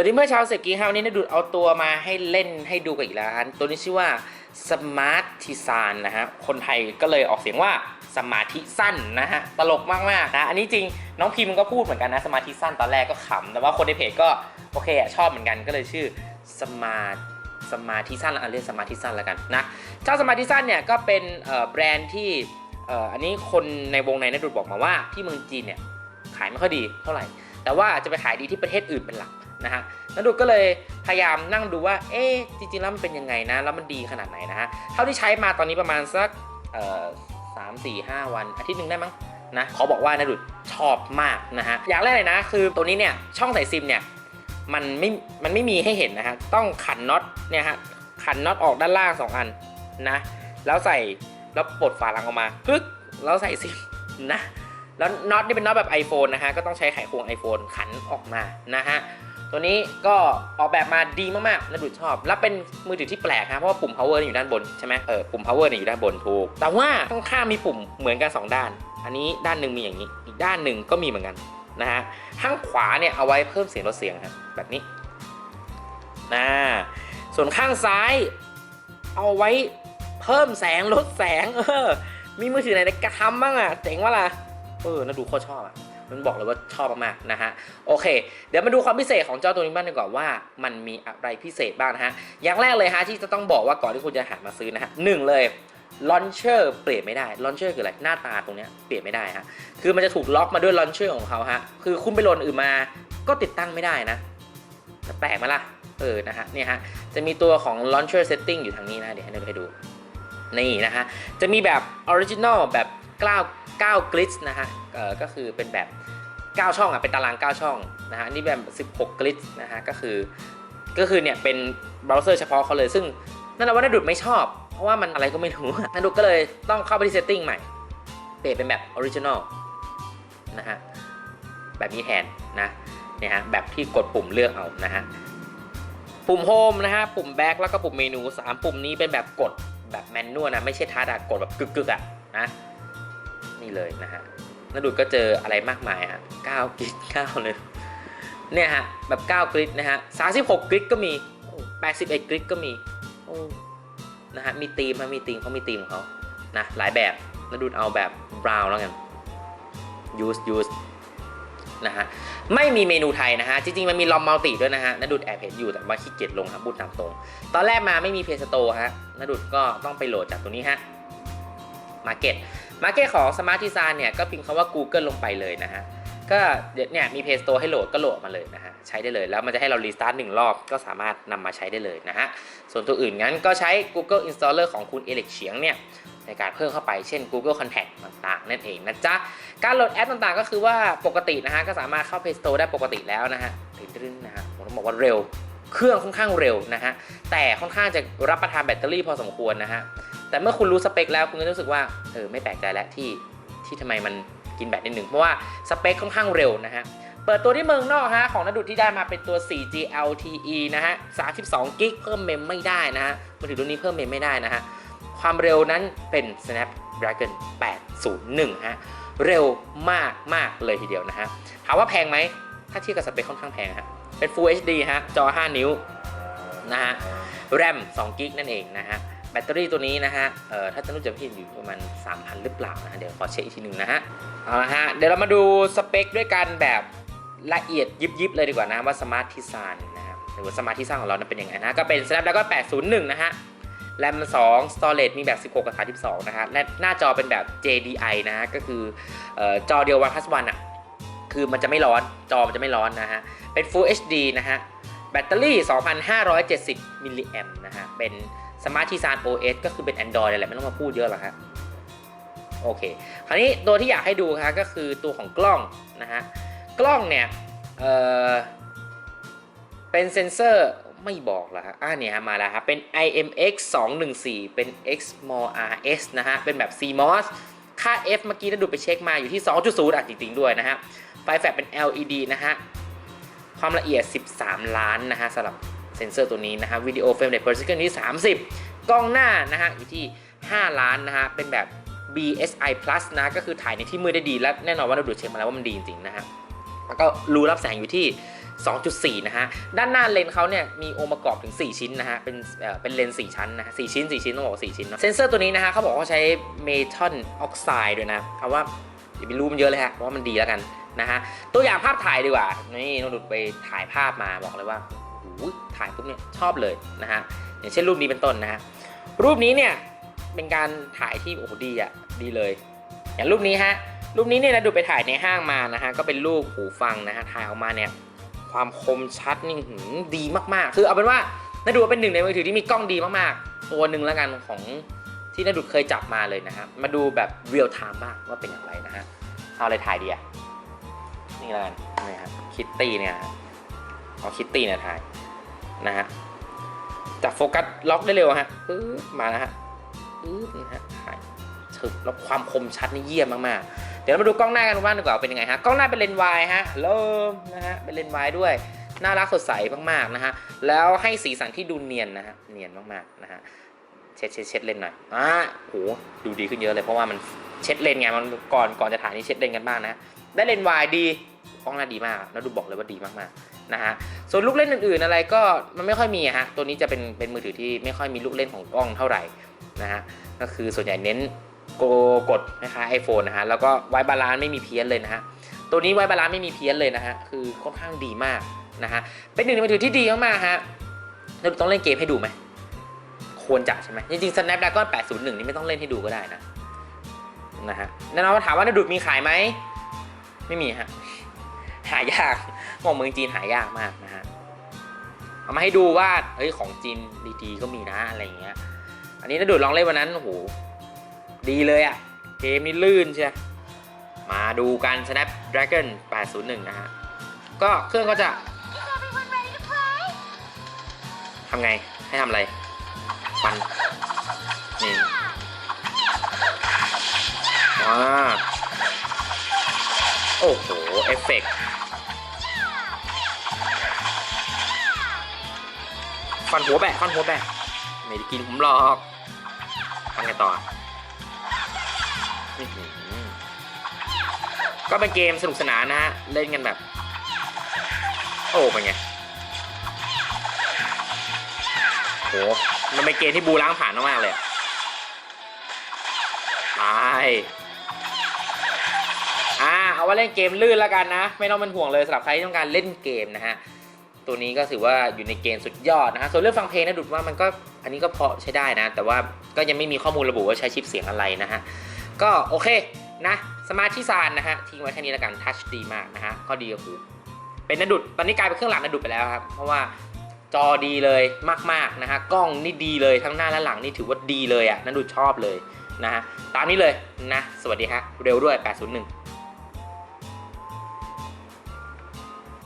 วัสดีเมื่อเช้าเสร็จกี้เฮานี้นะดูดเอาตัวมาให้เล่นให้ดูกันอีกแล้วฮะตัวนี้ชื่อว่า Smart t i s a n นนะฮะคนไทยก็เลยออกเสียงว่าสมาธิสั้นนะฮะตลกมากๆนะอันนี้จริงน้องพิมพ์ก็พูดเหมือนกันนะสมาธิสั้นตอนแรกก็ขำแต่ว่าคนในเพจก็โอเคอะชอบเหมือนกันก็เลยชื่อสมาร์สมาธิสั้นอะเรียกสมาธิสั้นแล้วกันนะเจ้าสมาธิสั้นเนี่ยก็เป็นแบรนด์ที่อันนี้คนในวงในนะดูดบอกมาว่าที่เมืองจีนเนี่ยขายไม่ค่อยดีเท่าไหร่แต่ว่าจะไปขายดีที่ประเทศอื่นเป็นหลัก นะฮะนันดูก็เลยพยายามนั่งดูว่า เอ๊ะจริงๆแล้วมันเป็นยังไงนะ แล้วมันดีขนาดไหนนะฮะ เท่าที่ใช้มาตอนนี้ประมาณสักเอ่อสามสี่ห้าวัน อาทิตย์หนึ่งได้มั้งนะขอบอกว่านาดุดชอบมากนะฮะ อย่างแรกเลยนะ คือตัวนี้เนี่ย ช่องใส่ซิมเนี่ย มันไม่ มันไม่มีให้เห็นนะฮะ ต้องขันน็อตเนี่ยฮะ ขันน็อตออกด้านล่างสองอันนะ แล้วใส่ แล้วปลดฝาหลังออกมาปึ๊กแล้วใส่ซิมนะแล้วน็อตนี่เป็นน็อตแบบ iPhone นะฮะ ก็ต้องใช้ไขควง iPhone ขันออกมานะฮะ ตัวนี้ก็ออกแบบมาดีมากๆนะดูชอบ แล้วเป็นมือถือที่แปลกฮะเพราะว่าปุ่ม power อยู่ด้านบนใช่ไหมเออปุ่ม power เนี่ยอยู่ด้านบนถูก แต่ว่าข้างๆมีปุ่มเหมือนกัน 2 ด้าน อันนี้ด้านหนึ่งมีอย่างนี้ อีกด้านหนึ่งก็มีเหมือนกันนะฮะข้างขวาเนี่ยเอาไว้เพิ่มเสียงลดเสียงครับแบบนี้นะส่วนข้างซ้ายเอาไว้เพิ่มแสงลดแสงเออมีมือถือไหนกระทำบ้างอะเจ๋งวะล่ะเออน่าดูโคตรชอบอะ มันบอกเลยว่าชอบมากๆนะฮะโอเค เดี๋ยวมาดูความพิเศษของเจ้าตัวนี้บ้างดีกว่าว่า มันมีอะไรพิเศษบ้างนะฮะอย่างแรกเลยฮะที่จะต้องบอกว่าก่อนที่คุณจะหันมาซื้อนะฮะหนึ่งเลยลอนเชอร์เปลี่ยนไม่ได้ลอนเชอร์คืออะไรหน้าตาตรงนี้เปลี่ยนไม่ได้ฮะคือมันจะถูกล็อกมาด้วยลอนเชอร์ของเขาฮะคือคุณไปโหลดอื่นมาก็ติดตั้งไม่ได้นะแปลกไหมล่ะเออนะฮะเนี่ยฮะจะมีตัวของ launcher setting อยู่ทางนี้นะเดี๋ยวให้ดูให้ดู นี่นะฮะจะมีแบบ original แบบ9 9 glitch นะฮะเออก็คือเป็นแบบ 9 ช่องอะเป็นตาราง 9 ช่องนะฮะนี่แบบ 16 glitch นะฮะก็คือก็คือเนี่ยเป็นเบราว์เซอร์เฉพาะเขาเลย ซึ่งนั่นแหละว่านาดุดไม่ชอบ เพราะว่ามันอะไรก็ไม่รู้นาดุดก็เลยต้องเข้าไปที่ setting ใหม่ เปลี่ยนเป็นแบบ original นะฮะแบบนี้แทนนะเนี่ยฮะแบบที่กดปุ่มเลือกเอานะฮะปุ่มโฮมนะฮะปุ่มแบ็คแล้วก็ปุ่มเมนู 3 ปุ่มนี้เป็นแบบกดแบบแมนนวลนะไม่ใช่ทัชอะกดแบบกึกๆอะนะนี่เลยนะฮะ นาดูดก็เจออะไรมากมายฮะ9กริด9เลยเนี่ยฮะแบบ9กริดนะฮะ36กริดก็มีโอ้81กริดก็มีนะฮะมีธีมฮะมีธีมเขามีธีมของเขานะหลายแบบนาดูดเอาแบบบราวน์แล้วกัน use use นะฮะไม่มีเมนูไทยนะฮะ จริงๆ มันมีลอมมัลติด้วยนะฮะนาดุดแอบเห็นอยู่แต่ว่าขี้เกียจลงครับบูดตามตรง ตอนแรกมาไม่มีเพย์สโตร์ฮะนาดุดก็ต้องไปโหลดจากตัวนี้ฮะมาเก็ต มาเก็ตของ Smart Design เนี่ยก็พิมพ์คำว่า Google ลงไปเลยนะฮะ ก็เดี๋ยวเนี่ยมี Play Store ให้โหลดก็โหลดมาเลยนะฮะ ใช้ได้เลยแล้วมันจะให้เรารีสตาร์ทหนึ่งรอบก็สามารถนำมาใช้ได้เลยนะฮะ ส่วนตัวอื่นงั้นก็ใช้ Google Installer ของคุณเอเล็กเฉียงเนี่ยในการเพิ่มเข้าไปเช่น Google Contact ต่างๆ นั่นเองนะจ๊ะ การโหลดแอปต่างๆ ก็คือว่าปกตินะฮะก็สามารถเข้า Play Store ได้ปกติแล้วนะฮะตึ้งๆนะฮะผมต้องบอกว่าเร็ว เครื่องค่อนข้างเร็วนะฮะแต่ค่อนข้างจะรับประทานแบตเตอรี่พอสมควรนะฮะ แต่เมื่อคุณรู้สเปคแล้วคุณก็รู้สึกว่าเออไม่แปลกใจแล้วที่ที่ทำไมมันกินแบตนิดหนึ่งเพราะว่าสเปคค่อนข้างเร็วนะฮะเปิดตัวที่เมืองนอกฮะของนดุดที่ได้มาเป็นตัว 4G LTE นะฮะ 32กิกเพิ่มเมมไม่ได้นะฮะมือถือรุ่นนี้เพิ่มเมมไม่ได้นะฮะความเร็วนั้นเป็น Snapdragon 801 ฮะ เร็วมากมากเลยทีเดียวนะฮะ ถามว่าแพงไหม ถ้าเทียบกับสเปคค่อนข้างแพงฮะ เป็น Full HD ฮะ จอ 5 นิ้ว นะฮะ แรม2กิกนั่นเองนะฮะ แบตเตอรี่ตัวนี้นะฮะเอ่อถ้าจะรู้จะผิดอยู่ประมาณ 3,000 หรือเปล่านะะเดี๋ยวขอเช็คอีกทีหนึ่งนะฮะเอาละฮะเดี๋ยวเรามาดูสเปคด้วยกันแบบละเอียดยิบๆเลยดีกว่านะว่า Smart Design นะครับหรือว่า Smart Design ของเรานั้นเป็นยังไงนะก็เป็น Snapdragon 801 นะฮะแรม2 storage มีแบบ 16 กับ 32 นะฮะและหน้าจอเป็นแบบ JDI นะฮะก็คือออจอเดียววันพัสวันอะคือมันจะไม่ร้อนจอมันจะไม่ร้อนนะฮะเป็น Full HD นะฮะแบตเตอรี่ 2,570 มิลลิแอมนะฮะเป็น Smart t i s a n OS ก็คือเป็น Android แหละไม่ต้องมาพูดเยอะหรอกฮะโอเค คราวนี้ตัวที่อยากให้ดูฮะก็คือตัวของกล้องนะฮะ กล้องเนี่ยเเป็นเซนเซอร์ไม่บอกละฮะอ่าเนี่ยมาแล้วครับเป็น IMX 214 เป็น XMOR RS นะฮะ เป็นแบบ CMOS ค่า F เมื่อกี้ถ้าดูไปเช็คมาอยู่ที่ 2.0อะจริงๆด้วยนะฮะ ไฟแฟลชเป็น LED นะฮะ ความละเอียด 13 ล้านนะฮะสำหรับ เซนเซอร์ตัวนี้นะฮะวิดีโอเฟรมเรท per second ที่30 กล้องหน้านะฮะอยู่ที่ 5 ล้านนะฮะเป็นแบบ BSI plus นะก็คือถ่ายในที่มืดได้ดี และแน่นอนว่าเราดูเช็คมาแล้วว่ามันดีจริงๆนะฮะแล้วก็รูรับแสงอยู่ที่2.4 นะฮะ ด้านหน้าเลนส์เขาเนี่ยมีองค์ประกอบถึง 4 ชิ้นนะฮะ เป็นเอ่อเป็นเลนส์4ชั้นนะฮะ4ชิ้น 4 ชิ้น ต้องบอกว่า4ชิ้นเนอะเซนเซอร์ตัวนี้นะฮะเขาบอกว่าใช้เมทัลออกไซด์ด้วยนะ เอาว่าอย่าไปรู้มันเยอะเลยฮะ เพราะว่ามันดีแล้วกันนะฮะ ตัวอย่างภาพถ่ายดีกว่า นี่น้องดุดไปถ่ายภาพมาบอกเลยว่า ถ่ายปุ๊บเนี่ยชอบเลยนะฮะอย่างเช่นรูปนี้เป็นต้นนะฮะรูปนี้เนี่ยเป็นการถ่ายที่โอ้โหดีอะดีเลย อย่างรูปนี้ฮะรูปนี้เนี่ยนะดูไปถ่ายในห้างมานะฮะก็เป็นรูปหูฟังนะฮะถ่ายออกมาเนี่ยความคมชัดนี่ดีมากๆ คือเอาเป็นว่านาดูเป็นหนึ่งในมือถือที่มีกล้องดีมากๆ ตัวหนึ่งแล้วกันของที่นาดูเคยจับมาเลยนะฮะมาดูแบบเรียลไทม์บ้างว่าเป็นอย่างไรนะฮะเอาอะไรถ่ายดีอะนี่แล้วกันนี่ครับคิตตี้เนี่ย เอาคิตตี้เนี่ยถ่ายนะฮะจับโฟกัสล็อกได้เร็วฮะปึ๊บมาแล้วฮะปึ๊บนะฮะถ่ายถึกแล้วความคมชัดนี่เยี่ยมมากๆ เดี๋ยวเรามาดูกล้องหน้ากันบ้างดีกว่าเป็นยังไงฮะกล้องหน้าเป็นเลนส์วายฮะเริ่มนะฮะเป็นเลนส์วายด้วยน่ารักสดใสมากๆนะฮะแล้วให้สีสันที่ดูเนียนนะฮะเนียนมากๆนะฮะ เช็ดเช็ดเช็ดเลนหน่อยอ่าโหดูดีขึ้นเยอะเลยเพราะว่ามันเช็ดเลนไงมันก่อนก่อนจะถ่ายนี่เช็ดเลนกันบ้างนะ ได้เลนวายดีกล้องหน้าดีมากแล้วดูบอกเลยว่าดีมากๆนะฮะส่วนลูกเล่นอื่นๆอะไรก็มันไม่ค่อยมีฮะตัวนี้จะเป็นเป็นมือถือที่ไม่ค่อยมีลูกเล่นของกล้องเท่าไหร่นะฮะก็คือส่วนใหญ่เน้นโกกดนะคะไอโฟนนะฮะแล้วก็ไวบาลานไม่มีเพี้ยนเลยนะฮะตัวนี้ไวบาลานไม่มีเพี้ยนเลยนะฮะคือค่อนข้างดีมากนะฮะเป็นหนึ่งในมือถือที่ดีมากๆฮะเราต้องเล่นเกมให้ดูไหม ควรจะใช่ไหมจริงๆ Snapdragon 801 นี่ไม่ต้องเล่นให้ดูก็ได้นะนะฮะแน่นอนว่าถามว่านาดุดมีขายไหม ไม่มีฮะ หายากมองเมืองจีนหายากมากนะฮะ เอามาให้ดูว่าเฮ้ยของจีนดีๆ ก็มีนะอะไรอย่างเงี้ย อันนี้นาดุดลองเล่นวันนั้นโอ้โหดีเลยอะเกมนี้ลื่นใช่ มาดูกัน Snapdragon 801 นะฮะ ก็เครื่องก็จะ Is everyone ready to play? ทำไงให้ทำอะไร ฟันนี่ว้าโอ้โห เอฟเฟกต์ฟันหัวแบะฟันหัวแบะไม่ได้กินผมหรอกทำไงต่ออื้อหือก็เป็นเกมสนุกสนานนะฮะ เล่นกันแบบ โอ้เป็นไง โหมันเป็นเกมที่บูล้างผ่านมากๆเลยตายอ่าเอาว่าเล่นเกมลื่นแล้วกันนะ ไม่ต้องเป็นห่วงเลยสำหรับใครที่ต้องการเล่นเกมนะฮะตัวนี้ก็ถือว่าอยู่ในเกณฑ์สุดยอดนะฮะส่วนเรื่องฟังเพลงนะดุดว่ามันก็อันนี้ก็พอใช้ได้นะ แต่ว่าก็ยังไม่มีข้อมูลระบุว่าใช้ชิปเสียงอะไรนะฮะก็โอเคนะสมาร์ทที่ซานนะฮะทิ้งไว้แค่นี้แล้วกันทัชดีมากนะฮะข้อดีก็คือเป็นนดุดตอนนี้กลายเป็นเครื่องหลังนัดดุดไปแล้วครับเพราะว่า จอดีเลยมากๆนะฮะกล้องนี่ดีเลยทั้งหน้าและหลังนี่ถือว่าดีเลยอะนัดดุดชอบเลยนะฮะตามนี้เลยนะ สวัสดีฮะเร็วด้วย 801